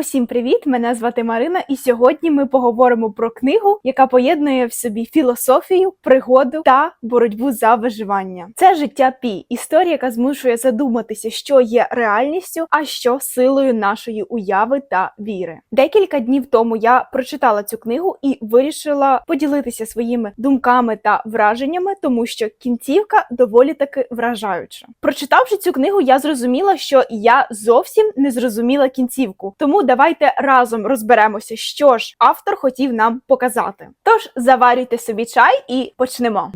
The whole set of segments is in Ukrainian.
Усім привіт! Мене звати Марина, і сьогодні ми поговоримо про книгу, яка поєднує в собі філософію, пригоду та боротьбу за виживання. Це життя Пі, історія, яка змушує задуматися, що є реальністю, а що силою нашої уяви та віри. Декілька днів тому я прочитала цю книгу і вирішила поділитися своїми думками та враженнями, тому що кінцівка доволі таки вражаюча. Прочитавши цю книгу, я зрозуміла, що я зовсім не зрозуміла кінцівку. Тому давайте разом розберемося, що ж автор хотів нам показати. Тож заварюйте собі чай і почнемо.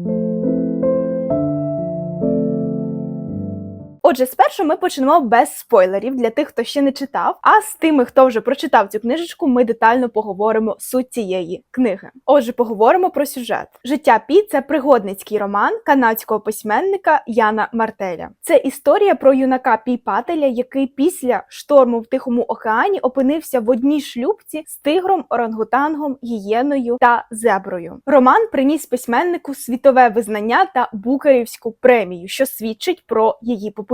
Отже, спершу ми почнемо без спойлерів для тих, хто ще не читав. А з тими, хто вже прочитав цю книжечку, ми детально поговоримо суть цієї книги. Отже, поговоримо про сюжет. Життя Пі це пригодницький роман канадського письменника Яна Мартеля. Це історія про юнака Пі Пателя, який після шторму в Тихому океані опинився в одній шлюбці з тигром, орангутангом, гієною та зеброю. Роман приніс письменнику світове визнання та букерівську премію, що свідчить про її популярність.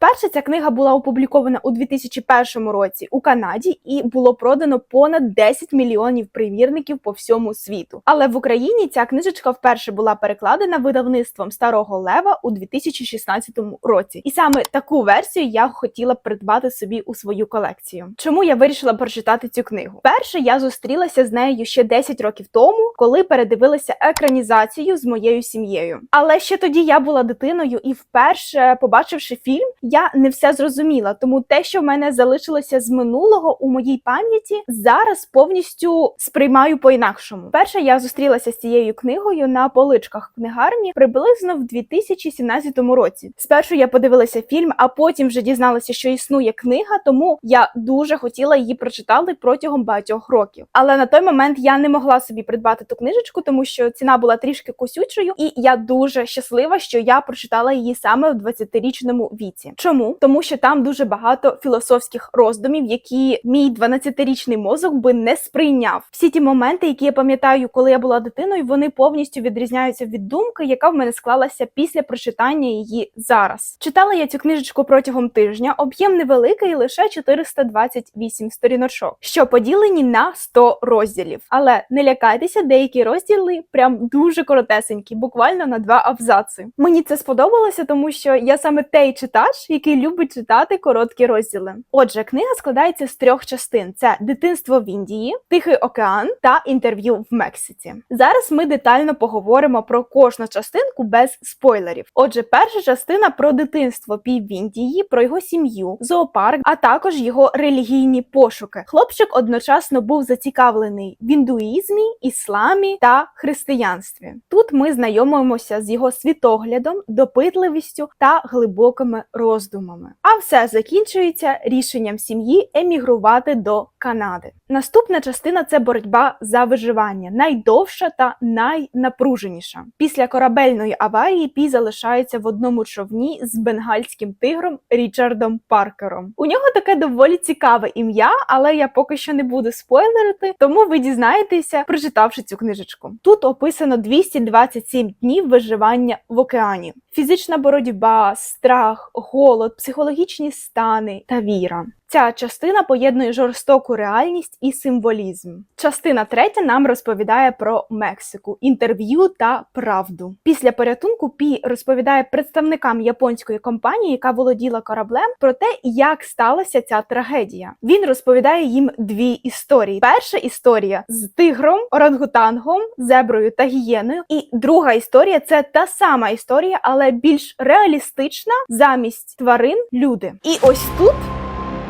Перша ця книга була опублікована у 2001 році у Канаді і було продано понад 10 мільйонів примірників по всьому світу. Але в Україні ця книжечка вперше була перекладена видавництвом Старого Лева у 2016 році. І саме таку версію я хотіла придбати собі у свою колекцію. Чому я вирішила прочитати цю книгу? Перше, я зустрілася з нею ще 10 років тому, коли передивилася екранізацію з моєю сім'єю. Але ще тоді я була дитиною і вперше, побачивши фільм, я не все зрозуміла. Тому те, що в мене залишилося з минулого у моїй пам'яті, зараз повністю сприймаю по-інакшому. Перше я зустрілася з цією книгою на поличках книгарні приблизно в 2017 році. Спершу я подивилася фільм, а потім вже дізналася, що існує книга, тому я дуже хотіла її прочитати протягом багатьох років. Але на той момент я не могла собі придбати ту книжечку, тому що ціна була трішки косючою, і я дуже щаслива, що я прочитала її саме в 20-річному віці. Чому? Тому що там дуже багато філософських роздумів, які мій 12-річний мозок би не сприйняв. Всі ті моменти, які я пам'ятаю, коли я була дитиною, вони повністю відрізняються від думки, яка в мене склалася після прочитання її зараз. Читала я цю книжечку протягом тижня. Об'єм невеликий, лише 428 сторіночок, що поділені на 100 розділів. Але не лякайтеся, деякі розділи прям дуже коротесенькі, буквально на два абзаци. Мені це сподобалося, тому що я саме той читач, який любить читати короткі розділи. Отже, книга складається з трьох частин: це дитинство в Індії, Тихий океан та інтерв'ю в Мексиці. Зараз ми детально поговоримо про кожну частинку без спойлерів. Отже, перша частина про дитинство Пі в Індії, про його сім'ю, зоопарк, а також його релігійні пошуки. Хлопчик одночасно був зацікавлений в індуїзмі, ісламі та християнстві. Тут ми знайомимося з його світоглядом, допитливістю та глибокими роздумами. А все закінчується рішенням сім'ї емігрувати до Канади. Наступна частина це боротьба за виживання, найдовша та найнапруженіша. Після корабельної аварії Пі залишається в одному човні з бенгальським тигром Річардом Паркером. У нього таке доволі цікаве ім'я, але я поки що не буду спойлерити, тому ви дізнаєтеся, прочитавши цю книжечку. Тут описано 227 днів виживання в океані. Фізична боротьба, страх, голод, психологічні стани та віра. Ця частина поєднує жорстоку реальність і символізм. Частина третя нам розповідає про Мексику, інтерв'ю та правду. Після порятунку Пі розповідає представникам японської компанії, яка володіла кораблем, про те, як сталася ця трагедія. Він розповідає їм дві історії: перша історія з тигром, орангутангом, зеброю та гієною. І друга історія це та сама історія, але більш реалістична замість тварин люди. І ось тут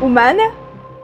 у мене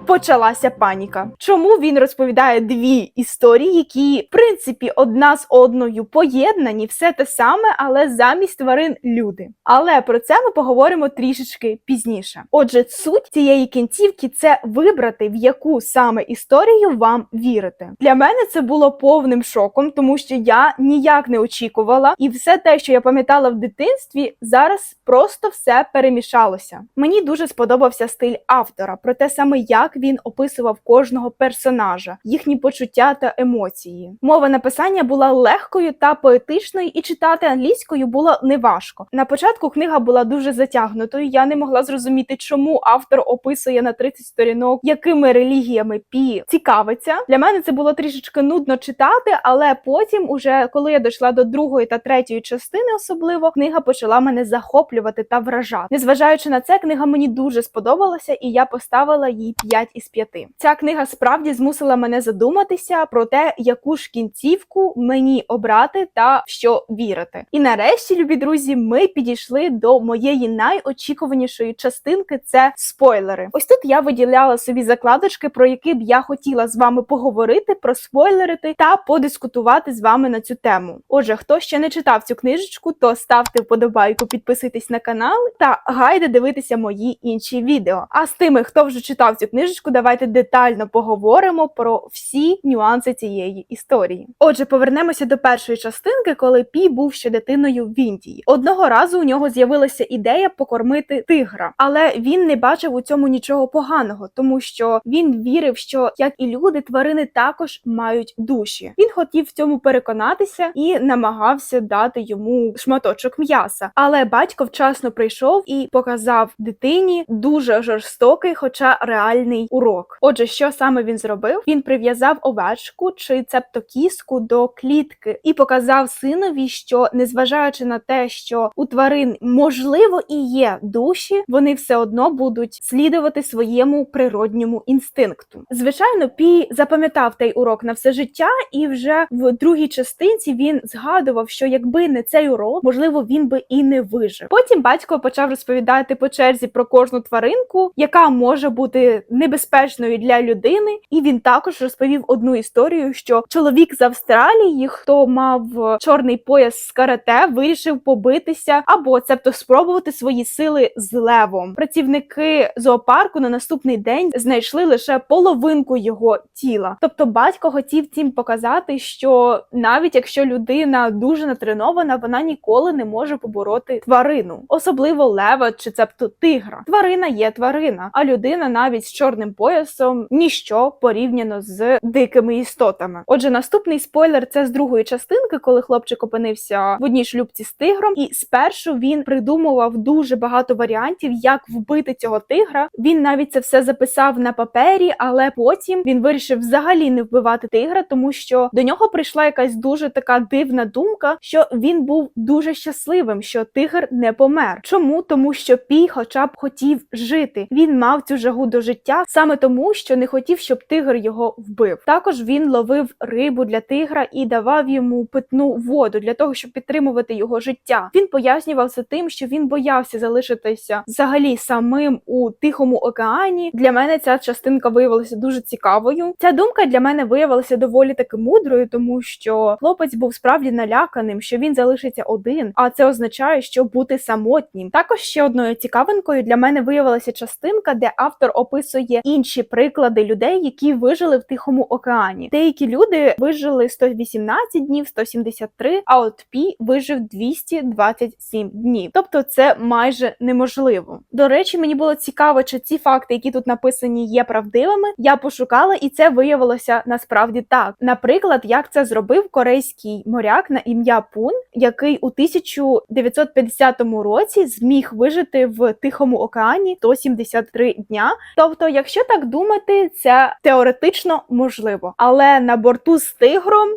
почалася паніка. Чому він розповідає дві історії, які, в принципі, одна з одною поєднані, все те саме, але замість тварин люди. Але про це ми поговоримо трішечки пізніше. Отже, суть цієї кінцівки це вибрати, в яку саме історію вам вірити. Для мене це було повним шоком, тому що я ніяк не очікувала, і все те, що я пам'ятала в дитинстві, зараз просто все перемішалося. Мені дуже сподобався стиль автора, про те саме, як він описував кожного персонажа, їхні почуття та емоції. Мова написання була легкою та поетичною, і читати англійською було неважко. На початку книга була дуже затягнутою. Я не могла зрозуміти, чому автор описує на 30 сторінок, якими релігіями пі цікавиться. Для мене це було трішечки нудно читати, але потім, уже коли я дійшла до другої та третьої частини, особливо книга почала мене захоплювати та вражати. Незважаючи на це, книга мені дуже сподобалася, і я поставила їй 5 із 5. Ця книга справді змусила мене задуматися про те, яку ж кінцівку мені обрати та в що вірити. І нарешті, любі друзі, ми підійшли до моєї найочікуванішої частинки це спойлери. Ось тут я виділяла собі закладочки, про які б я хотіла з вами поговорити, проспойлерити та подискутувати з вами на цю тему. Отже, хто ще не читав цю книжечку, то ставте вподобайку, підписуйтесь на канал та гайде дивитися мої інші відео. А з тими, хто вже читав цю книжечку, давайте детально поговоримо про всі нюанси цієї історії. Отже, повернемося до першої частинки, коли Пі був ще дитиною в Індії. Одного разу у нього з'явилася ідея покормити тигра, але він не бачив у цьому нічого поганого, тому що він вірив, що як і люди, тварини також мають душі. Він хотів в цьому переконатися і намагався дати йому шматочок м'яса. Але батько вчасно прийшов і показав дитині дуже жорстокий, хоча реальний урок. Отже, що саме він зробив? Він прив'язав овечку чи цебто кіску до клітки і показав синові, що незважаючи на те, що у тварин можливо і є душі, вони все одно будуть слідувати своєму природньому інстинкту. Звичайно, Пі запам'ятав той урок на все життя, і вже в другій частинці він згадував, що якби не цей урок, можливо, він би і не вижив. Потім батько почав розповідати по черзі про кожну тваринку, яка може бути небезпечною для людини. І він також розповів одну історію, що чоловік з Австралії, хто мав чорний пояс з карате, вирішив побитися або цебто спробувати свої сили з левом. Працівники зоопарку на наступний день знайшли лише половинку його тіла. Тобто, батько хотів цим показати, що навіть якщо людина дуже натренована, вона ніколи не може побороти тварину, особливо лева чи цебто тигра. Тварина є тварина, а людина навіть з чорним поясом ніщо порівняно з дикими істотами. Отже, наступний спойлер це з другої частинки, коли хлопчик опинився в одній шлюбці з тигром, і спершу він придумував дуже багато варіантів, як вбити цього тигра. Він навіть це все записав на папері, але потім він вирішив взагалі не вбивати тигра, тому що до нього прийшла якась дуже така дивна думка, що він був дуже щасливим, що тигр не помер. Чому? Тому що Пій, хоча б хотів жити. Він мав цю жагу до життя саме тому, що не хотів, щоб тигр його вбив. Також він ловив рибу для тигра і давав йому питну воду для того, щоб підтримувати його життя. Він пояснював це тим, що він боявся залишитися взагалі самим у тихому океані. Для мене ця частинка виявилася дуже цікавою. Ця думка для мене виявилася доволі таки мудрою, тому що хлопець був справді наляканим, що він залишиться один, а це означає, що бути самотнім. Також ще одною цікавинкою для мене виявилася частинка, де автор описує інші приклади людей, які вижили в тихому океані. Деякі люди вижили 118 днів, 173, а от Пі вижив 227 днів. Тобто це майже неможливо. До речі, мені було цікаво, чи ці факти, які тут написані, є правдивими. Я пошукала, і це виявилося насправді так. Наприклад, як це зробив корейський моряк на ім'я Пун, який у 1950 році зміг вижити в Тихому океані 173 дня. Тобто, якщо так думати, це теоретично можливо, але на борту з тигром.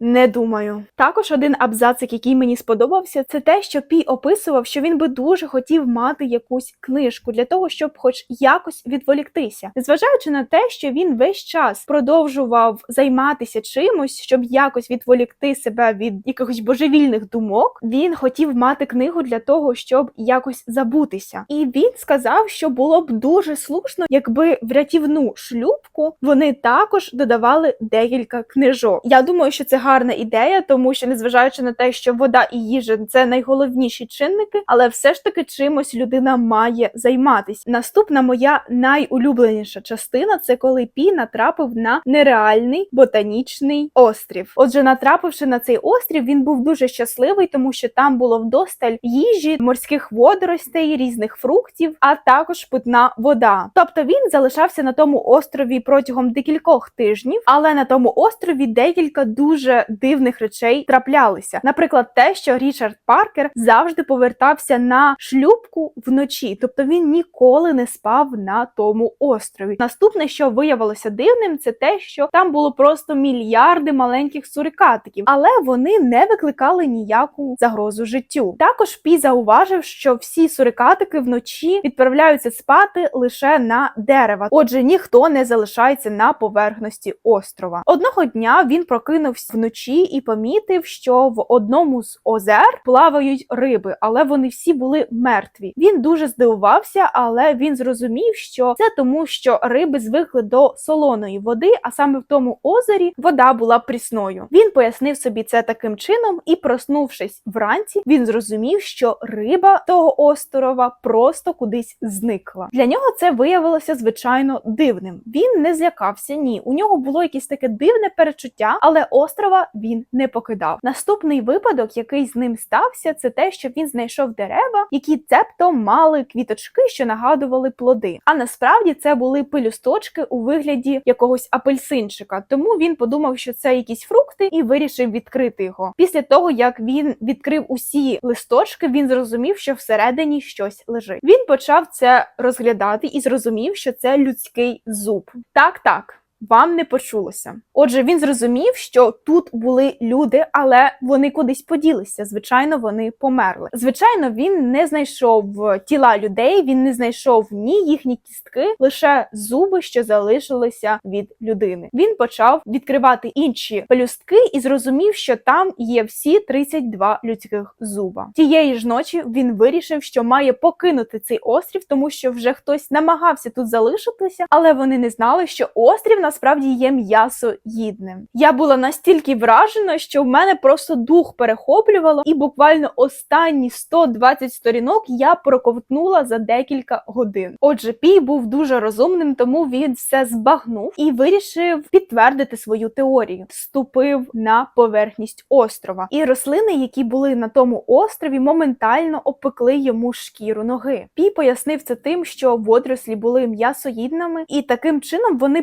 Не думаю. Також один абзацик, який мені сподобався, це те, що Пі описував, що він би дуже хотів мати якусь книжку для того, щоб хоч якось відволіктися, незважаючи на те, що він весь час продовжував займатися чимось, щоб якось відволікти себе від якихось божевільних думок. Він хотів мати книгу для того, щоб якось забутися. І він сказав, що було б дуже слушно, якби в рятівну шлюбку вони також додавали декілька книжок. Я думаю, що це гарна ідея, тому що незважаючи на те, що вода і їжа це найголовніші чинники, але все ж таки чимось людина має займатися. Наступна моя найулюбленіша частина це коли Пі натрапив на нереальний ботанічний острів. Отже, натрапивши на цей острів, він був дуже щасливий, тому що там було вдосталь їжі, морських водоростей, різних фруктів, а також питна вода. Тобто він залишався на тому острові протягом декількох тижнів, але на тому острові декілька дуже дивних речей траплялися. Наприклад, те, що Річард Паркер завжди повертався на шлюбку вночі, тобто він ніколи не спав на тому острові. Наступне, що виявилося дивним, це те, що там було просто мільярди маленьких сурикатиків, але вони не викликали ніяку загрозу життю. Також Пі зауважив, що всі сурикатики вночі відправляються спати лише на дерева. Отже, ніхто не залишається на поверхності острова. Одного дня він прокинувся вночі і помітив, що в одному з озер плавають риби, але вони всі були мертві. Він дуже здивувався, але він зрозумів, що це тому, що риби звикли до солоної води, а саме в тому озері вода була прісною. Він пояснив собі це таким чином, і проснувшись вранці, він зрозумів, що риба того острова просто кудись зникла. Для нього це виявилося звичайно дивним. Він не злякався. Ні, у нього було якесь таке дивне перечуття, але острова він не покидав. Наступний випадок, який з ним стався, це те, що він знайшов дерева, які цебто мали квіточки, що нагадували плоди. А насправді це були пелюсточки у вигляді якогось апельсинчика. Тому він подумав, що це якісь фрукти, і вирішив відкрити його. Після того як він відкрив усі листочки, він зрозумів, що всередині щось лежить. Він почав це розглядати і зрозумів, що це людський зуб. Так, так. Вам не почулося. Отже, він зрозумів, що тут були люди, але вони кудись поділися. Звичайно, вони померли. Звичайно, він не знайшов тіла людей, він не знайшов ні їхні кістки, лише зуби, що залишилися від людини. Він почав відкривати інші пелюстки і зрозумів, що там є всі 32 людських зуба. Тієї ж ночі він вирішив, що має покинути цей острів, тому що вже хтось намагався тут залишитися, але вони не знали, що острів насправді є м'ясоїдним. Я була настільки вражена, що в мене просто дух перехоплювало, і буквально останні 120 сторінок я проковтнула за декілька годин. Отже, Пій був дуже розумним, тому він все збагнув і вирішив підтвердити свою теорію. Вступив на поверхність острова, і рослини, які були на тому острові, моментально опекли йому шкіру ноги. Пій пояснив це тим, що водорослі були м'ясоїдними, і таким чином вони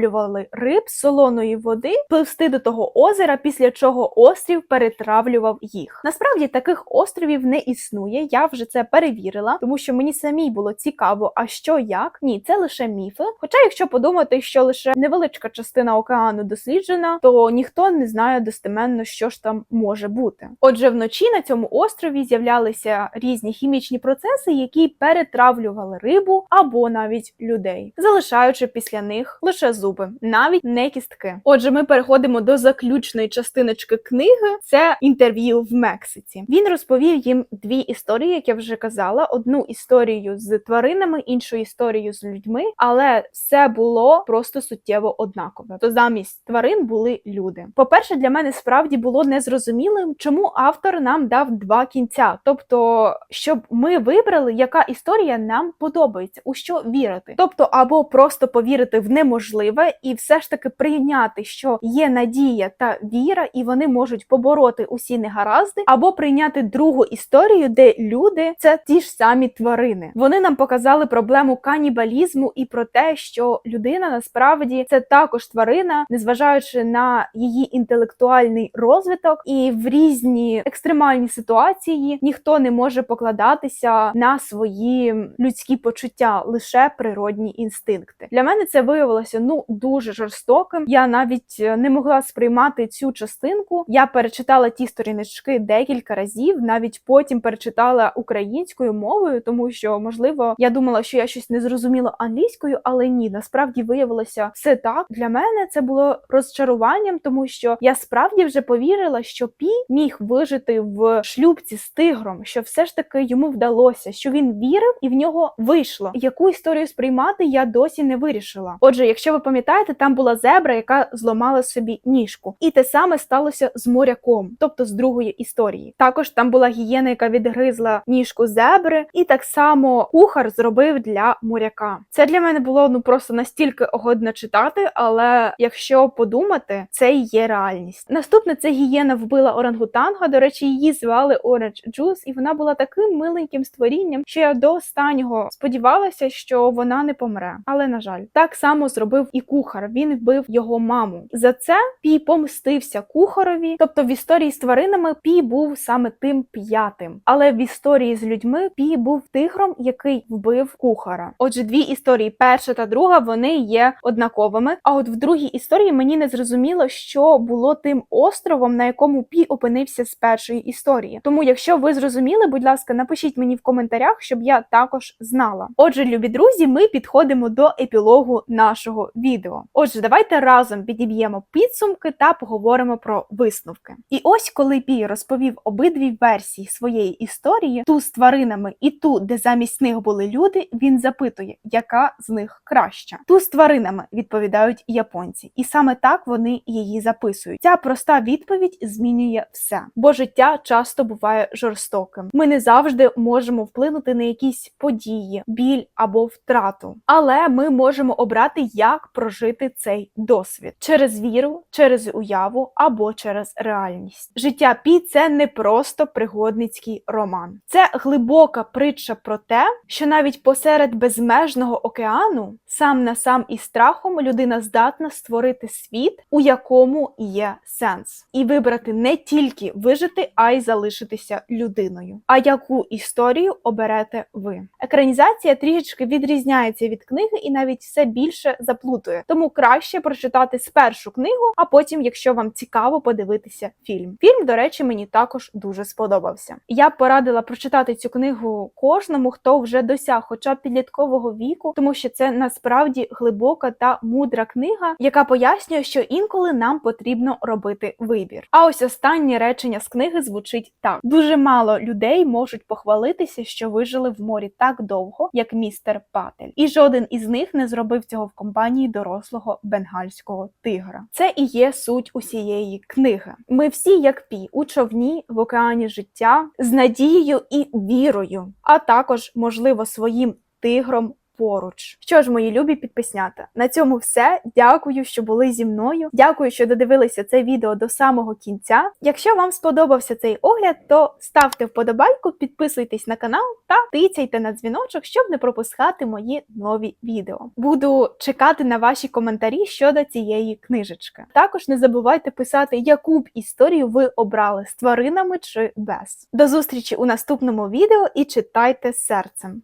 приваблювали риб солоної води пливсти до того озера, після чого острів перетравлював їх. Насправді таких островів не існує. Я вже це перевірила, тому що мені самій було цікаво, а що як ні, це лише міфи. Хоча, якщо подумати, що лише невеличка частина океану досліджена, то ніхто не знає достеменно, що ж там може бути. Отже, вночі на цьому острові з'являлися різні хімічні процеси, які перетравлювали рибу або навіть людей, залишаючи після них лише зуби, навіть не кістки. Отже, ми переходимо до заключної частиночки книги. Це інтерв'ю в Мексиці. Він розповів їм дві історії, як я вже казала: одну історію з тваринами, іншу історію з людьми, але все було просто суттєво однакове. То замість тварин були люди. По-перше, для мене справді було незрозумілим, чому автор нам дав два кінця, тобто, щоб ми вибрали, яка історія нам подобається, у що вірити. Тобто, або просто повірити в неможливе і все ж таки прийняти, що є надія та віра, і вони можуть побороти усі негаразди, або прийняти другу історію, де люди це ті ж самі тварини. Вони нам показали проблему канібалізму і про те, що людина насправді це також тварина, незважаючи на її інтелектуальний розвиток, і в різні екстремальні ситуації ніхто не може покладатися на свої людські почуття, лише природні інстинкти. Для мене це виявилося ну дуже жорстоким. Я навіть е, не могла сприймати цю частинку. Я перечитала ті сторіночки декілька разів, навіть потім перечитала українською мовою, тому що можливо я думала, що я щось не зрозуміла англійською, але ні, насправді виявилося все так. Для мене це було розчаруванням, тому що я справді вже повірила, що Пі міг вижити в шлюбці з тигром, що все ж таки йому вдалося, що він вірив і в нього вийшло. Яку історію сприймати я досі не вирішила. Отже, якщо ви пам'ятаєте, пам'ятаєте, там була зебра, яка зламала собі ніжку, і те саме сталося з моряком, тобто з другої історії. Також там була гієна, яка відгризла ніжку зебри, і так само кухар зробив для моряка. Це для мене було ну просто настільки огодно читати, але якщо подумати, це і є реальність. Наступне це гієна вбила орангутанга. До речі, її звали Orange Juice, і вона була таким миленьким створінням, що я до останнього сподівалася, що вона не помре. Але на жаль, так само зробив і кухар. Він вбив його маму. За це Пі помстився кухарові. Тобто в історії з тваринами Пі був саме тим п'ятим. Але в історії з людьми Пі був тигром, який вбив кухара. Отже, дві історії, перша та друга, вони є однаковими. А от в другій історії мені не зрозуміло, що було тим островом, на якому Пі опинився з першої історії. Тому, якщо ви зрозуміли, будь ласка, напишіть мені в коментарях, щоб я також знала. Отже, любі друзі, ми підходимо до епілогу нашого відео. Отже, давайте разом підіб'ємо підсумки та поговоримо про висновки. І ось коли Пі розповів обидві версії своєї історії, ту з тваринами і ту, де замість них були люди, він запитує, яка з них краща. Ту з тваринами відповідають японці, і саме так вони її записують. Ця проста відповідь змінює все, бо життя часто буває жорстоким. Ми не завжди можемо вплинути на якісь події, біль або втрату, але ми можемо обрати, як прожити цей досвід через віру, через уяву або через реальність. Життя Пі це не просто пригодницький роман, це глибока притча про те, що навіть посеред безмежного океану, сам на сам із страхом, людина здатна створити світ, у якому є сенс, і вибрати не тільки вижити, а й залишитися людиною. А яку історію оберете ви? Екранізація трішечки відрізняється від книги і навіть все більше заплутує. Тому краще прочитати спершу книгу, а потім, якщо вам цікаво, подивитися фільм. Фільм, до речі, мені також дуже сподобався. Я порадила прочитати цю книгу кожному, хто вже досяг хоча підліткового віку, тому що це насправді глибока та мудра книга, яка пояснює, що інколи нам потрібно робити вибір. А ось останнє речення з книги звучить так: дуже мало людей можуть похвалитися, що вижили в морі так довго, як містер Патель, і жоден із них не зробив цього в компанії дорослого бенгальського тигра. Це і є суть усієї книги. Ми всі, як пі, у човні в океані життя з надією і вірою, а також, можливо, своїм тигром. Поруч, що ж, мої любі підписнята, на цьому все. Дякую, що були зі мною. Дякую, що додивилися це відео до самого кінця. Якщо вам сподобався цей огляд, то ставте вподобайку, підписуйтесь на канал та тицяйте на дзвіночок, щоб не пропускати мої нові відео. Буду чекати на ваші коментарі щодо цієї книжечки. Також не забувайте писати, яку б історію ви обрали з тваринами чи без. До зустрічі у наступному відео і читайте серцем.